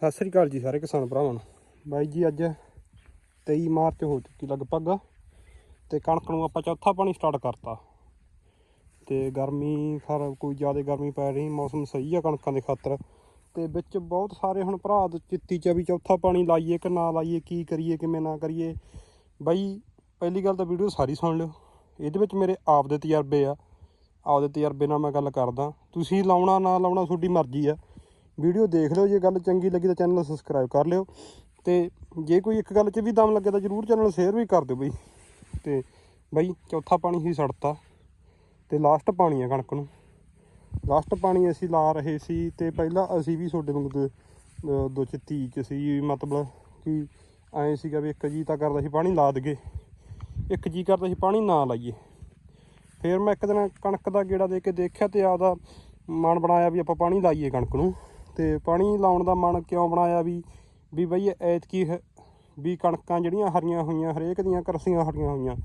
ਸਤਿ ਸ੍ਰੀ ਅਕਾਲ ਜੀ ਸਾਰੇ ਕਿਸਾਨ ਭਰਾਵਾਂ ਨੂੰ। ਬਾਈ ਜੀ, ਅੱਜ 23 ਮਾਰਚ ਹੋ ਚੁੱਕੀ ਲਗਭਗ ਤੇ ਕਣਕ ਨੂੰ ਆਪਾਂ ਚੌਥਾ ਪਾਣੀ ਸਟਾਰਟ ਕਰਤਾ। ਤੇ ਗਰਮੀ ਖਰ, ਕੋਈ ਜ਼ਿਆਦਾ ਗਰਮੀ ਪੈ ਰਹੀ, ਮੌਸਮ ਸਹੀ ਆ ਕਣਕਾਂ ਦੇ ਖਾਤਰ। ਤੇ ਵਿੱਚ ਬਹੁਤ ਸਾਰੇ ਹੁਣ ਭਰਾ ਚਿੱਤੀ ਚ ਵੀ ਚੌਥਾ ਪਾਣੀ ਲਾਈਏ ਕਿ ਨਾ ਲਾਈਏ, ਕੀ ਕਰੀਏ, ਕਿਵੇਂ ਨਾ ਕਰੀਏ। ਬਾਈ, ਪਹਿਲੀ ਗੱਲ ਤਾਂ ਵੀਡੀਓ ਸਾਰੀ ਸੁਣ ਲਿਓ। ਇਹਦੇ ਵਿੱਚ ਮੇਰੇ ਆਪ ਦੇ ਤਜਰਬੇ ਆ। ਆਪਦੇ ਤਜਰਬੇ ਨਾਲ ਮੈਂ ਗੱਲ ਕਰਦਾ। ਤੁਸੀਂ ਲਾਉਣਾ, ਨਾ ਲਾਉਣਾ, ਤੁਹਾਡੀ ਮਰਜ਼ੀ ਆ। ਵੀਡੀਓ ਦੇਖ ਲਿਓ, ਜੇ ਗੱਲ ਚੰਗੀ ਲੱਗੀ ਤਾਂ ਚੈਨਲ ਸਬਸਕ੍ਰਾਈਬ ਕਰ ਲਿਓ। ਤੇ ਜੇ ਕੋਈ ਇੱਕ ਗੱਲ 'ਚ ਵੀ ਦਮ ਲੱਗੇ ਤਾਂ ਜਰੂਰ ਚੈਨਲ ਨੂੰ ਸ਼ੇਅਰ ਵੀ ਕਰ ਦਿਓ ਬਈ। ਤੇ ਬਈ ਚੌਥਾ ਪਾਣੀ ਹੀ ਸੜਤਾ। ਤੇ ਲਾਸਟ ਪਾਣੀ ਆ ਕਣਕ ਨੂੰ। ਲਾਸਟ ਪਾਣੀ ਅਸੀਂ ਲਾ ਰਹੇ ਸੀ ਤੇ ਪਹਿਲਾਂ ਅਸੀਂ ਵੀ ਤੁਹਾਡੇ ਵਾਂਗੂ ਦੋ- ਅਹ ਦੋ ਚਿੱਤੀ ਚ ਸੀ, ਮਤਲਬ ਕਿ ਐਂ ਸੀਗਾ ਵੀ ਇੱਕ ਜੀ ਤਾਂ ਕਰਦਾ ਸੀ ਪਾਣੀ ਲਾ ਦਗੇ ਇੱਕ ਜੀ ਕਰਦਾ ਸੀ ਪਾਣੀ ਨਾ ਲਾਈਏ। ਫਿਰ ਮੈਂ ਇੱਕ ਦਿਨ ਕਣਕ ਦਾ ਗੇੜਾ ਦੇ ਕੇ ਦੇਖਿਆ ਤੇ ਆਪਦਾ ਮਨ ਬਣਾਇਆ ਵੀ ਆਪਾਂ ਪਾਣੀ ਲਾਈਏ ਕਣਕ ਨੂੰ। ਤੇ ਪਾਣੀ ਲਾਉਣ ਦਾ ਮਨ ਕਿਉਂ ਬਣਾਇਆ ਵੀ ਵੀ ਬਈ ਐਤਕੀ ਹ- ਵੀ ਕਣਕਾਂ ਜਿਹੜੀਆਂ ਹਰੀਆਂ ਹੋਈਆਂ, ਹਰੇਕ ਦੀਆਂ ਕਰਸੀਆਂ ਹਰੀਆਂ ਹੋਈਆਂ,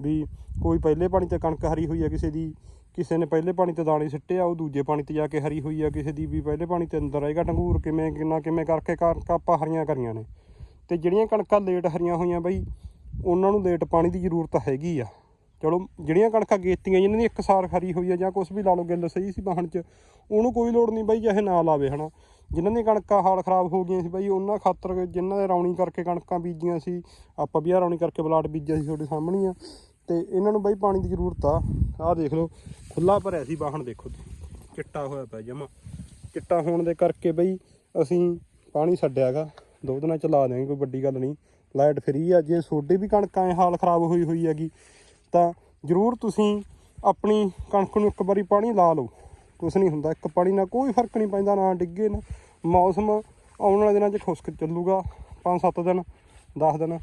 ਵੀ ਕੋਈ ਪਹਿਲੇ ਪਾਣੀ ਤੇ ਕਣਕ ਹਰੀ ਹੋਈ ਆ ਕਿਸੇ ਦੀ, ਕਿਸੇ ਨੇ ਪਹਿਲੇ ਪਾਣੀ ਤੇ ਦਾਣੇ ਸਿੱਟੇ ਆ ਉਹ ਦੂਜੇ ਪਾਣੀ ਤੇ ਜਾ ਕੇ ਹਰੀ ਹੋਈ ਆ ਕਿਸੇ ਦੀ, ਵੀ ਪਹਿਲੇ ਪਾਣੀ ਤੇ ਅੰਦਰ ਆਏਗਾ ਡੰਗੂਰ, ਕਿਵੇਂ, ਕਿੰਨਾ, ਕਿਵੇਂ ਕਰਕੇ ਕਣਕਾਂ ਆਪਾਂ ਹਰੀਆਂ ਕਰੀਆਂ ਨੇ। ਤੇ ਜਿਹੜੀਆਂ ਕਣਕਾਂ ਲੇਟ ਹਰੀਆਂ ਹੋਈਆਂ ਬਈ, ਉਹਨਾਂ ਨੂੰ ਲੇਟ ਪਾਣੀ ਦੀ ਜ਼ਰੂਰਤ ਹੈਗੀ ਆ। ਚਲੋ, ਜਿਹੜੀਆਂ ਕਣਕਾਂ ਗੇਤੀਆਂ ਜਿਨ੍ਹਾਂ ਦੀ ਇੱਕ ਸਾਰ ਖਰੀ ਹੋਈ ਆ ਜਾਂ ਕੁਝ ਵੀ ਲਾ ਲਓ, ਗਿੱਲ ਸਹੀ ਸੀ ਬਾਹਣ ਚ, ਉਹਨੂੰ ਕੋਈ ਲੋੜ ਨਹੀਂ ਬਾਈ ਚਾਹੇ ਨਾ ਲਾਵੇ, ਹਨਾ। ਜਿਨ੍ਹਾਂ ਦੀਆਂ ਕਣਕਾਂ ਹਾਲ ਖਰਾਬ ਹੋ ਗਈਆਂ ਸੀ ਬਾਈ, ਉਹਨਾਂ ਖਾਤਰ ਜਿਨ੍ਹਾਂ ਦੇ ਰੌਣੀ ਕਰਕੇ ਕਣਕਾਂ ਬੀਜੀਆਂ ਸੀ, ਆਪਾਂ ਵੀ ਆਹ ਰੌਣੀ ਕਰਕੇ ਬਲਾਟ ਬੀਜਿਆ ਸੀ ਤੁਹਾਡੇ ਸਾਹਮਣੇ ਆ, ਤੇ ਇਹਨਾਂ ਨੂੰ ਬਾਈ ਪਾਣੀ ਦੀ ਜ਼ਰੂਰਤ ਆ। ਆਹ ਦੇਖ ਲਓ ਖੁੱਲਾ ਭਰਿਆ ਸੀ ਬਾਹਣ ਦੇਖੋ ਚਿੱਟਾ ਹੋਇਆ ਪਿਆ ਜਮਾ। ਚਿੱਟਾ ਹੋਣ ਦੇ ਕਰਕੇ ਬਈ ਅਸੀਂ ਪਾਣੀ ਛੱਡਿਆਗਾ। ਦੋ ਦਿਨਾਂ ਚ ਲਾ ਦਿਆਂਗੇ, ਕੋਈ ਵੱਡੀ ਗੱਲ ਨਹੀਂ। ਲਾਈਟ ਫਰੀ ਆ, ਜੇ ਤੁਹਾਡੇ ਵੀ ਕਣਕਾਂ ਹਾਲ ਖਰਾਬ ਹੋਈ ਹੋਈ ਹੈਗੀ ਤਾਂ ਜ਼ਰੂਰ ਤੁਸੀਂ ਆਪਣੀ ਕਣਕ ਨੂੰ ਇੱਕ ਵਾਰੀ ਪਾਣੀ ਲਾ ਲਓ। ਕੁਛ ਨਹੀਂ ਹੁੰਦਾ, ਇੱਕ ਪਾਣੀ ਨਾਲ ਕੋਈ ਫ਼ਰਕ ਨਹੀਂ ਪੈਂਦਾ, ਨਾ ਡਿੱਗੇ, ਨਾ ਮੌਸਮ ਆਉਣ ਵਾਲੇ ਦਿਨਾਂ 'ਚ ਖੁਸ਼ਕ ਚੱਲੂਗਾ 5-7 ਦਿਨ 10 ਦਿਨ,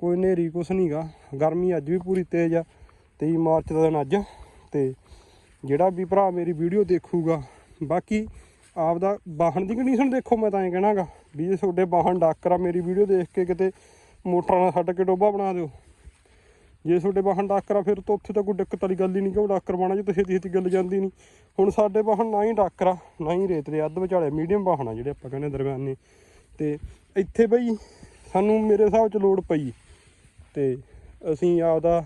ਕੋਈ ਨੇਰੀ ਕੁਛ ਨਹੀਂਗਾ ਗਰਮੀ ਅੱਜ ਵੀ ਪੂਰੀ ਤੇਜ਼ ਆ 23 ਮਾਰਚ ਦਾ ਦਿਨ ਅੱਜ, ਤੇ ਜਿਹੜਾ ਵੀ ਭਰਾ ਮੇਰੀ ਵੀਡੀਓ ਦੇਖੂਗਾ, ਬਾਕੀ ਆਪਦਾ ਵਾਹਨ ਦੀ ਕੰਡੀਸ਼ਨ ਦੇਖੋ, ਮੈਂ ਤਾਂ ਐਂ ਕਹਿਣਾਗਾ ਵੀ ਜੇ ਤੁਹਾਡੇ ਵਾਹਨ ਡਾਕਰਾ ਮੇਰੀ ਵੀਡੀਓ ਦੇਖ ਕੇ ਕਿਤੇ ਮੋਟਰਾਂ ਨਾਲ ਛੱਡ ਕੇ ਡੋਬਾ ਬਣਾ ਦਿਓ। ਜੇ ਤੁਹਾਡੇ ਵਾਹਨ ਡਾਕਰਾ ਫਿਰ ਤਾਂ ਉੱਥੇ ਤਾਂ ਕੋਈ ਦਿੱਕਤ ਵਾਲੀ ਗੱਲ ਹੀ ਨਹੀਂ ਕਿਉਂ ਡਾਕਰ ਬਣਾ ਜੇ ਤੁਸੀਂ ਛੇਤੀ ਗੱਲ ਜਾਂਦੀ ਨਹੀਂ। ਹੁਣ ਸਾਡੇ ਵਾਹਨ ਨਾ ਹੀ ਡਾਕਰਾ ਨਾ ਹੀ ਰੇਤ ਦੇ ਅੱਧ ਵਿਚਾਲੇ ਮੀਡੀਅਮ ਵਾਹਨ ਆ ਜਿਹੜੇ ਆਪਾਂ ਕਹਿੰਦੇ ਦਰਮਿਆਨੇ ਤੇ ਇੱਥੇ ਬਈ ਸਾਨੂੰ ਮੇਰੇ ਹਿਸਾਬ ਚ ਲੋੜ ਪਈ। ਤੇ ਅਸੀਂ ਆਪਦਾ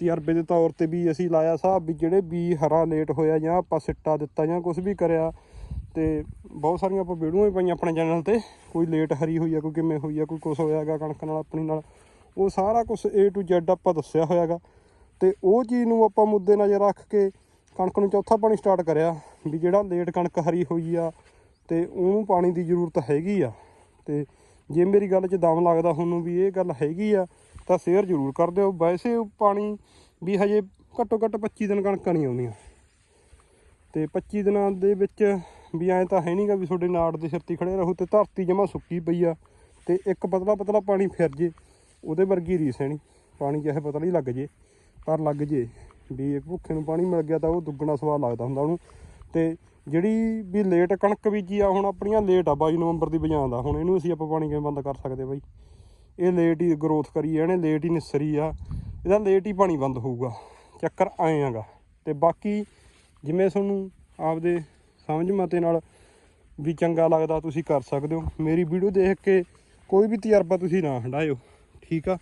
ਤਜਰਬੇ ਦੇ ਤੌਰ ਤੇ ਵੀ ਅਸੀਂ ਲਾਇਆ ਸਾਹਿਬ ਵੀ ਜਿਹੜੇ ਵੀ ਹਰਾ ਲੇਟ ਹੋਇਆ ਜਾਂ ਆਪਾਂ ਸਿੱਟਾ ਦਿੱਤਾ ਜਾਂ ਕੁਝ ਵੀ ਕਰਿਆ, ਤੇ ਬਹੁਤ ਸਾਰੀਆਂ ਆਪਾਂ ਵੀਡੀਓਆਂ ਵੀ ਪਾਈਆਂ ਆਪਣੇ ਚੈਨਲ ਤੇ। ਕੋਈ ਲੇਟ ਹਰੀ ਹੋਈ ਆ, ਕੋਈ ਕਿਵੇਂ ਹੋਈ ਆ, ਕੋਈ ਕੁਛ ਹੋਇਆਗਾ ਕਣਕ ਨਾਲ, ਆਪਣੀ ਨਾਲ। ਉਹ ਸਾਰਾ ਕੁਝ A to Z ਆਪਾਂ ਦੱਸਿਆ ਹੋਇਆਗਾ। ਤੇ ਉਹ ਚੀਜ਼ ਨੂੰ ਆਪਾਂ ਮੁੱਦੇ ਨਜ਼ਰ ਰੱਖ ਕੇ ਕਣਕ ਨੂੰ ਚੌਥਾ ਪਾਣੀ ਸਟਾਰਟ ਕਰਿਆ, ਵੀ ਜਿਹੜਾ ਲੇਟ ਕਣਕ ਹਰੀ ਹੋਈ ਆ, ਤੇ ਉਹਨੂੰ ਪਾਣੀ ਦੀ ਜ਼ਰੂਰਤ ਹੈਗੀ ਆ। ਤੇ ਜੇ ਮੇਰੀ ਗੱਲ 'ਚ ਦਮ ਲੱਗਦਾ ਤੁਹਾਨੂੰ ਵੀ ਇਹ ਗੱਲ ਹੈਗੀ ਆ, ਤਾਂ ਸ਼ੇਅਰ ਜ਼ਰੂਰ ਕਰ ਦਿਓ। ਵੈਸੇ ਪਾਣੀ ਵੀ ਹਜੇ ਘੱਟੋ ਘੱਟ 25 ਦਿਨ ਕਣਕਾਂ ਨਹੀਂ ਆਉਂਦੀਆਂ। ਤੇ 25 ਦਿਨਾਂ ਦੇ ਵਿੱਚ ਵੀ ਐਂ ਤਾਂ ਹੈ ਨਹੀਂਗਾ ਵੀ ਤੁਹਾਡੇ ਨਾੜ ਦੇ ਸਿਰ ਤੇ ਖੜੇ ਰਹੋ ਤੇ ਧਰਤੀ ਜਮਾ ਸੁੱਕੀ ਪਈ ਆ, ਤੇ ਇੱਕ ਪਤਲਾ ਪਤਲਾ ਪਾਣੀ ਫਿਰ ਜੇ। ਉਹਦੇ ਵਰਗੀ ਰੀਸ ਹੈ ਨਹੀਂ। ਪਾਣੀ ਚਾਹੇ ਪਤਾ ਨਹੀਂ ਲੱਗ ਜੇ, ਪਰ ਲੱਗ ਜੇ। ਵੀ ਇੱਕ ਭੁੱਖੇ ਨੂੰ ਪਾਣੀ ਮਿਲ ਗਿਆ ਤਾਂ ਉਹ ਦੁੱਗਣਾ ਸਵਾਦ ਲੱਗਦਾ ਹੁੰਦਾ ਉਹਨੂੰ। ਤੇ ਜਿਹੜੀ ਵੀ ਲੇਟ ਕਣਕ ਬੀਜੀ ਆ, ਹੁਣ ਆਪਣੀਆਂ ਲੇਟ ਆ 22 ਨਵੰਬਰ ਦੀ ਬਜਾਂ ਦਾ। ਹੁਣ ਇਹਨੂੰ ਅਸੀਂ ਆਪਾਂ ਪਾਣੀ ਕਿਵੇਂ ਬੰਦ ਕਰ ਸਕਦੇ ਬਾਈ? ਇਹ ਲੇਟ ਹੀ ਗਰੋਥ ਕਰੀ ਆ ਇਹਨੇ ਲੇਟ ਹੀ ਨਿਸਰੀ ਆ। ਇਹਦਾ ਲੇਟ ਹੀ ਪਾਣੀ ਬੰਦ ਹੋਊਗਾ। ਚੱਕਰ ਆਏ ਆਗਾ। ਤੇ ਬਾਕੀ ਜਿਵੇਂ ਤੁਹਾਨੂੰ ਆਪਦੇ ਸਮਝ ਮਤੇ ਨਾਲ ਵੀ ਚੰਗਾ ਲੱਗਦਾ, ਤੁਸੀਂ ਕਰ ਸਕਦੇ ਹੋ। ਮੇਰੀ ਵੀਡੀਓ ਦੇਖ ਕੇ ਕੋਈ ਵੀ ਤਜਰਬਾ ਤੁਸੀਂ ਨਾ ਹੰਡਾਇਓ ਠੀਕ ਆ।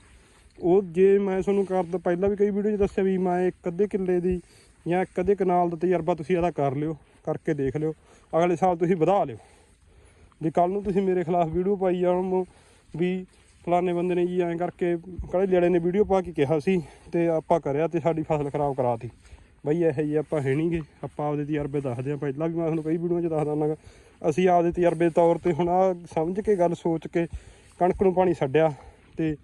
ਉਹ ਜੇ ਮੈਂ ਤੁਹਾਨੂੰ ਕਰਦਾ ਪਹਿਲਾਂ ਵੀ ਕਈ ਵੀਡੀਓ 'ਚ ਦੱਸਿਆ ਵੀ ਮੈਂ ਇੱਕ ਅੱਧੇ ਕਿੱਲੇ ਦੀ ਜਾਂ ਇੱਕ ਅੱਧੇ ਕਨਾਲ ਦਾ ਤਜਰਬਾ ਤੁਸੀਂ ਇਹਦਾ ਕਰ ਲਿਓ, ਕਰਕੇ ਦੇਖ ਲਿਓ। ਅਗਲੇ ਸਾਲ ਤੁਸੀਂ ਵਧਾ ਲਿਓ। ਵੀ ਕੱਲ ਨੂੰ ਤੁਸੀਂ ਮੇਰੇ ਖਿਲਾਫ ਵੀਡੀਓ ਪਾਈ ਜਾਣ ਵੀ ਫਲਾਣੇ ਬੰਦੇ ਨੇ ਜੀ ਐਂ ਕਰਕੇ ਕੜੇ ਲੜੇ ਨੇ ਵੀਡੀਓ ਪਾ ਕੇ ਕਿਹਾ ਸੀ ਤੇ ਆਪਾਂ ਕਰਿਆ ਤੇ ਸਾਡੀ ਫਸਲ ਖਰਾਬ ਕਰਾਤੀ। ਬਈ ਇਹੋ ਜਿਹੇ ਆਪਾਂ ਹੈ ਨਹੀਂਗੇ ਆਪਾਂ ਆਪਦੇ ਤਜਰਬੇ ਦੱਸਦੇ ਆ ਪਹਿਲਾਂ ਵੀ ਮੈਂ ਤੁਹਾਨੂੰ ਕਈ ਵੀਡੀਓ 'ਚ ਦੱਸਦਾ ਹੁੰਨਾ ਅਸੀਂ ਆਪਦੇ ਤਜਰਬੇ ਦੇ ਤੌਰ ਤੇ ਹੁਣ ਆ ਸਮਝ ਕੇ, ਗੱਲ ਸੋਚ ਕੇ ਕਣਕ ਨੂੰ ਪਾਣੀ ਛੱਡਿਆ ਤੇ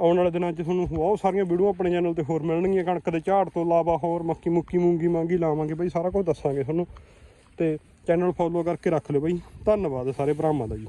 ਆਉਣ ਵਾਲੇ ਦਿਨਾਂ 'ਚ ਤੁਹਾਨੂੰ ਬਹੁਤ ਸਾਰੀਆਂ ਵੀਡੀਓ ਆਪਣੇ ਚੈਨਲ ਤੇ ਹੋਰ ਮਿਲਣਗੀਆਂ, ਕਣਕ ਦੇ ਝਾੜ ਤੋਂ ਇਲਾਵਾ ਹੋਰ ਮੱਕੀ, ਮੁੱਕੀ, ਮੂੰਗੀ ਮਾਂਗੀ ਲਾਵਾਂਗੇ ਬਈ, ਸਾਰਾ ਕੁਝ ਦੱਸਾਂਗੇ ਤੁਹਾਨੂੰ। ਤੇ ਚੈਨਲ ਫੋਲੋ ਕਰਕੇ ਰੱਖ ਲਿਓ ਬਈ। ਧੰਨਵਾਦ ਸਾਰੇ ਭਰਾਵਾਂ ਦਾ ਜੀ।